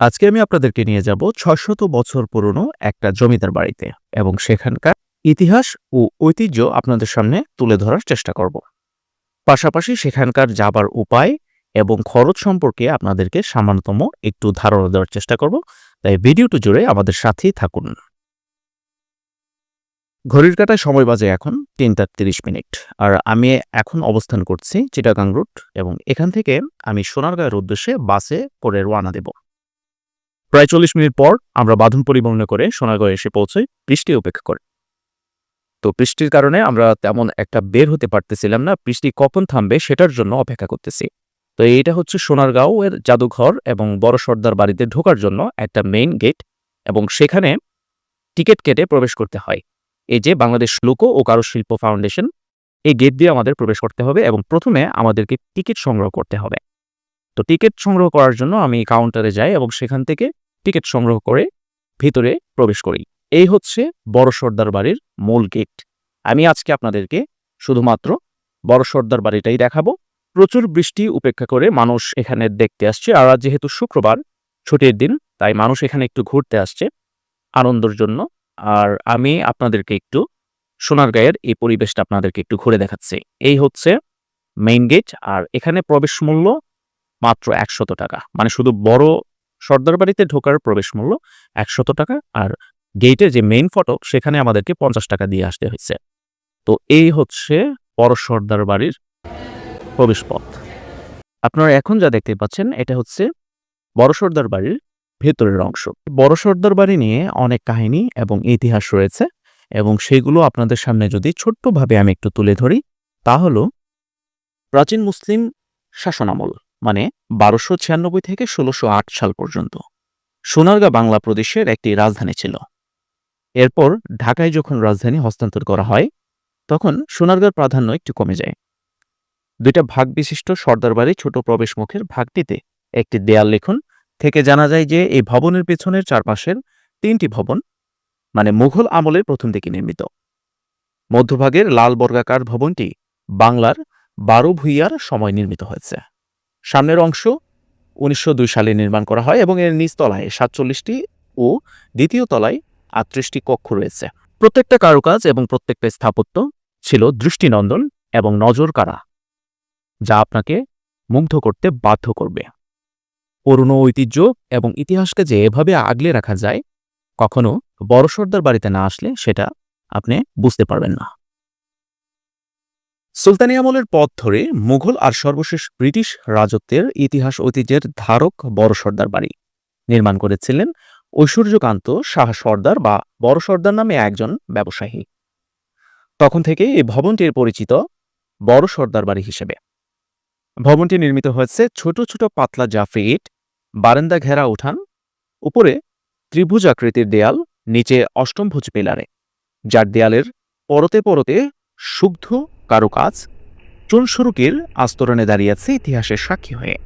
আজকে আমি আপনাদেরকে নিয়ে যাব ছশত বছর পুরনো একটা জমিদার বাড়িতে এবং সেখানকার ইতিহাস ও ঐতিহ্য আপনাদের সামনে তুলে ধরার চেষ্টা করব। পাশাপাশি সেখানকার যাবার উপায় এবং খরচ সম্পর্কে আপনাদেরকে সামান্যতম একটু ধারণা দেওয়ার চেষ্টা করব, তাই ভিডিওটি জুড়ে আমাদের সাথেই থাকুন। ঘড়ির কাটায় সময় বাজে এখন তিনটা তিরিশ মিনিট, আর আমি এখন অবস্থান করছি চিটাগাং রুট এবং এখান থেকে আমি সোনারগাঁয়ের উদ্দেশ্যে বাসে করে রওনা দেব। প্রায় চল্লিশ মিনিট পর আমরা বাঁধন পরিবহনে করে সোনারগাঁও এসে পৌঁছই বৃষ্টি উপেক্ষা করে। তো বৃষ্টির কারণে আমরা তেমন একটা বের হতে পারতেছিলাম না, বৃষ্টি কখন থামবে সেটার জন্য অপেক্ষা করতেছি। তো এইটা হচ্ছে সোনারগাঁও এর জাদুঘর এবং বড় সর্দার বাড়িতে ঢোকার জন্য একটা মেইন গেট এবং সেখানে টিকিট কেটে প্রবেশ করতে হয়। এই যে বাংলাদেশ লোক ও কারুশিল্প ফাউন্ডেশন, এই গেট দিয়ে আমাদের প্রবেশ করতে হবে এবং প্রথমে আমাদেরকে টিকিট সংগ্রহ করতে হবে। তো টিকিট সংগ্রহ করার জন্য আমি কাউন্টারে যাই এবং সেখান থেকে টিকিট সংগ্রহ করে ভিতরে প্রবেশ করি। এই হচ্ছে বড় সর্দার বাড়ির মূল গেট আমি আজকে আপনাদেরকে শুধুমাত্র বড় সর্দার বাড়িটাই দেখাবো। প্রচুর বৃষ্টি উপেক্ষা করে মানুষ এখানে দেখতে আসছে আর যেহেতু শুক্রবার, ছুটির দিন, তাই মানুষ এখানে একটু ঘুরতে আসছে আনন্দের জন্য। আর আমি আপনাদেরকে একটু সোনারগাঁয়ের এই পরিবেশটা আপনাদেরকে একটু ঘুরে দেখাচ্ছি। এই হচ্ছে মেইন গেট আর এখানে প্রবেশ মূল্য মাত্র একশত টাকা। মানে শুধু বড় সর্দার বাড়িতে ঢোকার প্রবেশ মূল্য একশত টাকা আর গেটে যে মেইন ফটক সেখানে আমাদেরকে পঞ্চাশ টাকা দিয়ে আসতে হয়েছে। তো এই হচ্ছে বড় সর্দার বাড়ির প্রবেশ পথ আপনারা এখন যা দেখতে পাচ্ছেন এটা হচ্ছে বড় সর্দার বাড়ির ভেতরের অংশ। বড় সর্দার বাড়ি নিয়ে অনেক কাহিনী এবং ইতিহাস রয়েছে এবং সেগুলো আপনাদের সামনে যদি ছোট্টভাবে আমি একটু তুলে ধরি, তা হলো প্রাচীন মুসলিম শাসনামল। মানে বারোশো ছিয়ানব্বই থেকে ষোলোশো আট সাল পর্যন্ত। সোনারগাঁ বাংলা প্রদেশের একটি রাজধানী ছিল। এরপর ঢাকায় যখন রাজধানী হস্তান্তর করা হয়, তখন সোনারগাঁর প্রাধান্য একটু কমে যায়। দুইটা ভাগ বিশিষ্ট সর্দার বাড়ি ছোট প্রবেশ মুখের ভাগটিতে একটি দেয়াল লিখন, থেকে জানা যায় যে এই ভবনের পেছনের চারপাশের তিনটি ভবন মানে মুঘল আমলের প্রথম দিকে নির্মিত। মধ্যভাগের লাল বর্গাকার ভবনটি বাংলার বারো ভুইয়ার সময় নির্মিত হয়েছে। সামনের অংশ উনিশশো দুই সালে নির্মাণ করা হয় এবং এর নিচতলায় সাতচল্লিশটি ও দ্বিতীয় তলায় আটত্রিশটি কক্ষ রয়েছে। প্রত্যেকটা কারুকাজ এবং প্রত্যেকটা স্থাপত্য ছিল দৃষ্টিনন্দন এবং নজর কাড়া যা আপনাকে মুগ্ধ করতে বাধ্য করবে। পুরনো ঐতিহ্য এবং ইতিহাসকে যে এভাবে আগলে রাখা যায়, কখনো বড় সর্দার বাড়িতে না আসলে সেটা আপনি বুঝতে পারবেন না। সুলতানি আমলের পথ ধরে মুঘল আর সর্বশেষ ব্রিটিশ রাজত্বের ইতিহাস ঐতিহ্যের ধারক বড় সর্দার বাড়ি। নির্মাণ করেছিলেন ঐশ্বর্যকান্ত শাহ সর্দার বা বড় সর্দার নামে একজন ব্যবসায়ী। তখন থেকে এই ভবনটির পরিচিত বড় সর্দার বাড়ি হিসেবে। ভবনটি নির্মিত হয়েছে ছোট ছোট, পাতলা জাফরি ইট বারান্দা ঘেরা উঠান, উপরে ত্রিভুজ আকৃতির দেয়াল, নিচে অষ্টমভুজ পিলারে, যার দেয়ালের পরতে পরতে সুগ্ধ কারুকাজ চুনসুরুকির আস্তরণে দাঁড়িয়েছে ইতিহাসের সাক্ষী হয়ে।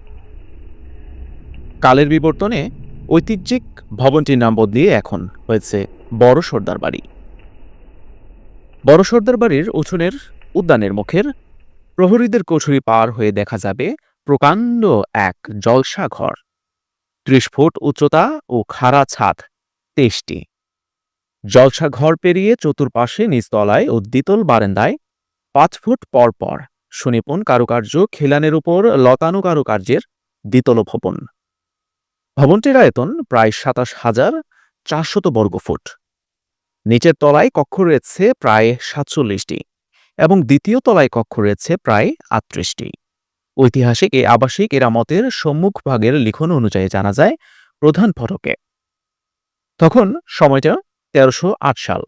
কালের বিবর্তনে ঐতিহ্যিক ভবনটির নাম বদলিয়ে এখন হয়েছে বড় সর্দার বাড়ি। বড় সর্দার বাড়ির উঠোনের উদ্যানের মুখের প্রহরীদের কোঠরি পার হয়ে দেখা যাবে প্রকাণ্ড এক জলসা ঘর ত্রিশ ফুট উচ্চতা ও খাড়া ছাদ তেইশটি। জলসা ঘর পেরিয়ে চতুর্পাশে নিচতলায় ও দ্বিতল বারান্দায় পাঁচ ফুট পর পর, সুনিপুণ কারুকার্য খিলানের উপর লতানো কারুকার্যের দ্বিতল ভবন। ভবনটির আয়তন প্রায় সাতাশ হাজার চারশত বর্গফুট নিচের তলায় কক্ষ রয়েছে প্রায় সাতচল্লিশটি এবং দ্বিতীয় তলায় কক্ষ রয়েছে প্রায় আটত্রিশটি। ঐতিহাসিক এই আবাসিক এরামতের সম্মুখ ভাগের লিখন অনুযায়ী জানা যায় প্রধান ফটকে। তখন সময়টা তেরোশো সাল।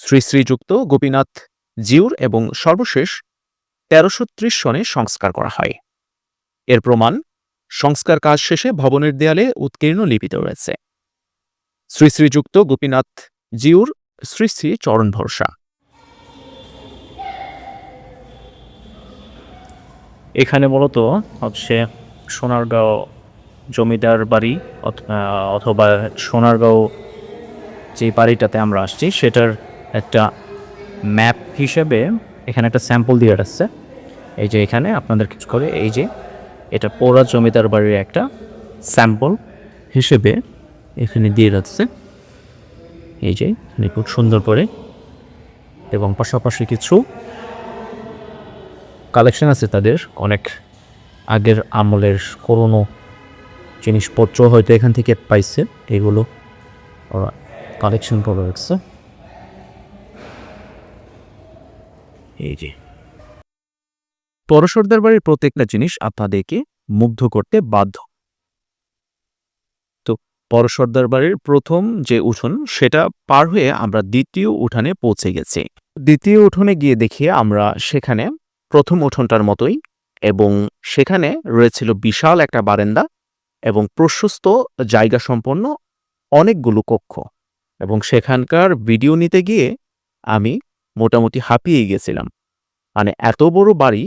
শ্রী শ্রীযুক্ত গোপীনাথ জিউর এবং সর্বশেষ তেরোশো সনে সংস্কার করা হয়। এর প্রমাণ, সংস্কার কাজ শেষে ভবনের দেয়ালে উৎকীর্ণ লিপিত রয়েছে। শ্রী শ্রীযুক্ত গোপীনাথ জিউর শ্রী শ্রী চরণ ভরসা। এখানে মূলত হচ্ছে সোনারগাঁও জমিদার বাড়ি, অথ- অথবা সোনারগাঁও যে বাড়িটাতে আমরা আসছি, সেটার একটা ম্যাপ হিসেবে এখানে একটা স্যাম্পল দিয়ে রাখছে এই যে এখানে আপনাদের কিছু করে, এই যে এটা পোড়া জমিদার বাড়ির একটা স্যাম্পল হিসেবে এখানে দিয়ে রাখছে এই যে এখানে খুব সুন্দর করে এবং পাশাপাশি কিছু কালেকশন আছে তাদের, অনেক আগের আমলের পুরনো জিনিসপত্র হয়তো এখান থেকে পাইছে। এগুলো ওরা কালেকশন করে রাখছে। এই যে। পরশরদার বাড়ির প্রত্যেকটা জিনিস আপনাদেরকে মুগ্ধ করতে বাধ্য। তো পরশরদার বাড়ির প্রথম যে উঠোন, সেটা পার হয়ে আমরা দ্বিতীয় উঠানে পৌঁছে গেছি। দ্বিতীয় উঠোনে গিয়ে দেখি আমরা সেখানে প্রথম উঠোনটার মতোই এবং সেখানে রয়েছিল বিশাল একটা বারেন্দা এবং প্রশস্ত জায়গা সম্পন্ন অনেকগুলো কক্ষ। এবং সেখানকার ভিডিও নিতে গিয়ে আমি মোটামুটি হাঁপিয়ে গেছিলাম। মানে এত বড় বাড়ি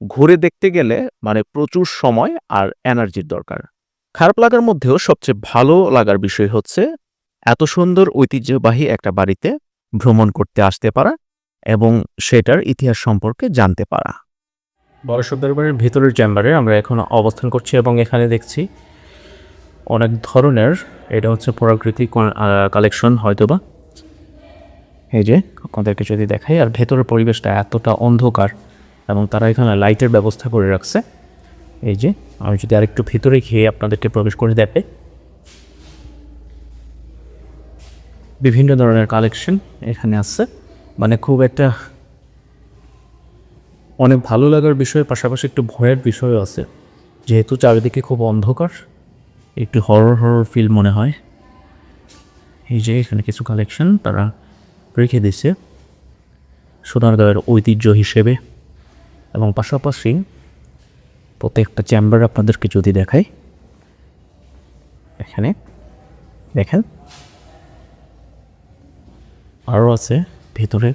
ঘুরে দেখতে গেলে মানে প্রচুর সময় আর এনার্জির দরকার। খারাপ লাগার মধ্যেও সবচেয়ে ভালো লাগার বিষয় হচ্ছে এত সুন্দর ঐতিহ্যবাহী একটা বাড়িতে ভ্রমণ করতে আসতে পারা এবং সেটার ইতিহাস সম্পর্কে জানতে পারা। বড় সর্দার বাড়ির ভেতরের চেম্বারে আমরা এখন অবস্থান করছি এবং এখানে দেখছি অনেক ধরনের, এটা হচ্ছে প্রাকৃতিক কালেকশন হয়তোবা। এই যে, আপনাদেরকে যদি দেখাই, আর ভেতরের পরিবেশটা এতটা অন্ধকার এবং তারা এখানে লাইটের ব্যবস্থা করে রাখছে। এই যে, আমি যদি আরেকটু ভেতরে খেয়ে আপনাদেরকে প্রবেশ করে দেবে বিভিন্ন ধরনের কালেকশন এখানে আছে। মানে খুব একটা অনেক ভালো লাগার বিষয়, পাশাপাশি একটু ভয়ের বিষয়ও আছে। যেহেতু চারিদিকে খুব অন্ধকার, একটু হরর হরর ফিল মনে হয়। এই যে, এখানে কিছু কালেকশন তারা রেখে দিছে সোনারগাঁয়ের ঐতিহ্য হিসেবে এবং পাশাপাশি প্রত্যেকটা চেম্বার আপনাদেরকে যদি দেখাই, এখানে দেখেন, আরও আছে ভেতরে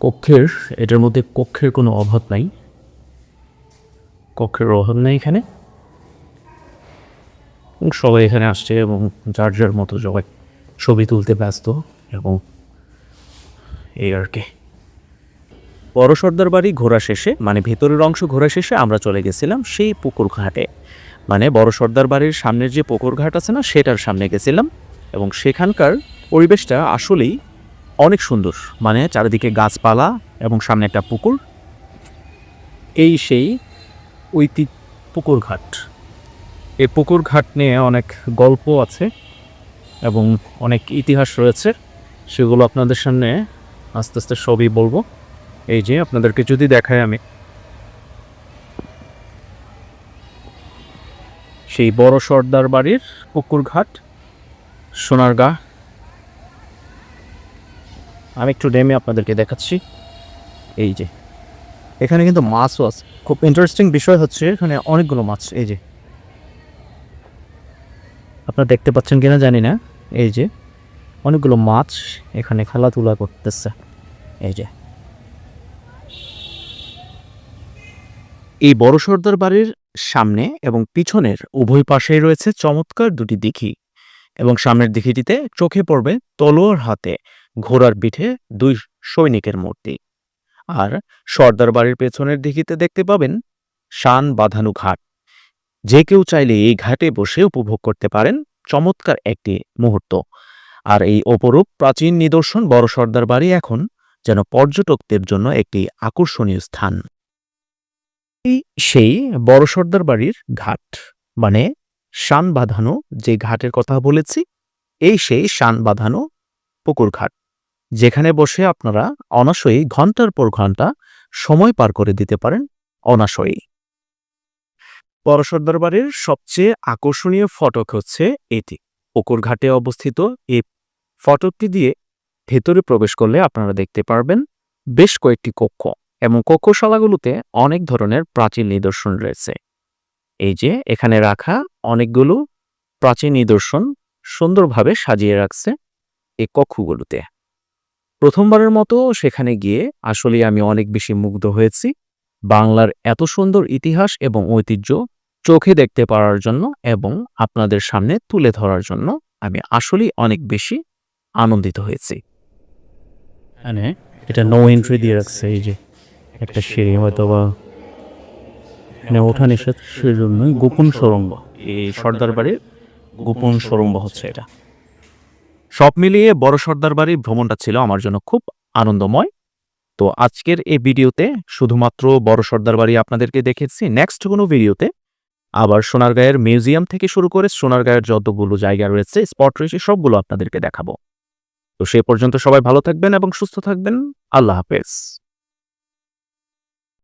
কক্ষের, এটার মধ্যে কক্ষের কোনো অভাব নাই। কক্ষের অভাব নেই এখানে। সবাই এখানে আসছে এবং যার যার মতো সবাই ছবি তুলতে ব্যস্ত এবং এই আর কি। বড় সর্দার বাড়ি ঘোরা শেষে মানে ভেতরের অংশ ঘোরা শেষে আমরা চলে গেছিলাম সেই পুকুর ঘাটে। মানে বড় সর্দার বাড়ির সামনের যে পুকুর ঘাট আছে না, সেটার সামনে গেছিলাম এবং সেখানকার পরিবেশটা আসলেই অনেক সুন্দর। মানে চারিদিকে গাছপালা এবং সামনে একটা পুকুর। এই সেই ঐতি পুকুর ঘাট। এই পুকুর ঘাট নিয়ে অনেক গল্প আছে এবং অনেক ইতিহাস রয়েছে। সেগুলো আপনাদের সামনে আস্তে আস্তে সবই বলব। এই যে আপনাদেরকে যদি দেখাই আমি। সেই বড় সর্দার বাড়ির পুকুর ঘাট সোনারগা। আমি একটু ডেমে আপনাদেরকে দেখাচ্ছি। এই যে। এখানে কিন্তু মাছও আছে। খুব ইন্টারেস্টিং বিষয় হচ্ছে এখানে অনেকগুলো মাছ। এই যে। আপনারা দেখতে পাচ্ছেন কিনা জানি না। এই যে। অনেকগুলো মাছ এখানে খেলাধুলা করতেছে। এই যে। এই বড় সর্দার বাড়ির সামনে এবং পিছনের উভয় পাশেই রয়েছে চমৎকার দুটি দিঘি এবং সামনের দিঘিটিতে চোখে পড়বে তলোয়ার হাতে ঘোড়ার পিঠে দুই সৈনিকের মূর্তি। আর সর্দার বাড়ির পেছনের দিঘিতে দেখতে পাবেন শান বাঁধানো ঘাট। যে কেউ চাইলে এই ঘাটে বসে উপভোগ করতে পারেন চমৎকার একটি মুহূর্ত। আর এই অপরূপ প্রাচীন নিদর্শন বড় সর্দার বাড়ি এখন যেন পর্যটকদের জন্য একটি আকর্ষণীয় স্থান। সেই বড় সর্দার বাড়ির ঘাট মানে শান বাঁধানো যে ঘাটের কথা বলেছি, এই সেই শান বাঁধানো পুকুর ঘাট, যেখানে বসে আপনারা অনাশয়ী ঘণ্টার পর ঘণ্টা সময় পার করে দিতে পারেন অনাশয়ী বড় সর্দার বাড়ির সবচেয়ে আকর্ষণীয় ফটক হচ্ছে এটি। পুকুর ঘাটে অবস্থিত এই ফটকটি দিয়ে ভেতরে প্রবেশ করলে আপনারা দেখতে পারবেন বেশ কয়েকটি কক্ষ এবং কক্ষশালাগুলোতে অনেক ধরনের প্রাচীন নিদর্শন রয়েছে। এই যে, এখানে রাখা অনেকগুলো প্রাচীন নিদর্শন সুন্দরভাবে সাজিয়ে রাখছে এই কক্ষগুলোতে। প্রথমবারের মতো সেখানে গিয়ে আসলে আমি অনেক বেশি মুগ্ধ হয়েছি। বাংলার এত সুন্দর ইতিহাস এবং ঐতিহ্য চোখে দেখতে পারার জন্য এবং আপনাদের সামনে তুলে ধরার জন্য আমি আসলেই অনেক বেশি আনন্দিত হয়েছি। মানে এটা নো এন্ট্রি দিয়ে রাখছে এই যে একটা সিঁড়ি হয়তো বা এখানে ওঠা নিষেধ সেজন্য গোপন সুরঙ্গ এই সর্দার বাড়ির গোপন সরম্ব হচ্ছে এটা। সব মিলিয়ে বড় সর্দার বাড়ির ভ্রমণটা ছিল আমার জন্য খুব আনন্দময়। তো আজকের এই ভিডিওতে শুধুমাত্র বড় সর্দার বাড়ি আপনাদেরকে দেখেছি। নেক্সট কোনো ভিডিওতে আবার সোনারগাঁয়ের মিউজিয়াম থেকে শুরু করে সোনারগাঁয়ের যতগুলো জায়গা রয়েছে স্পট রয়েছে সবগুলো আপনাদেরকে দেখাবো। তো সে পর্যন্ত সবাই ভালো থাকবেন এবং সুস্থ থাকবেন। আল্লাহ হাফেজ।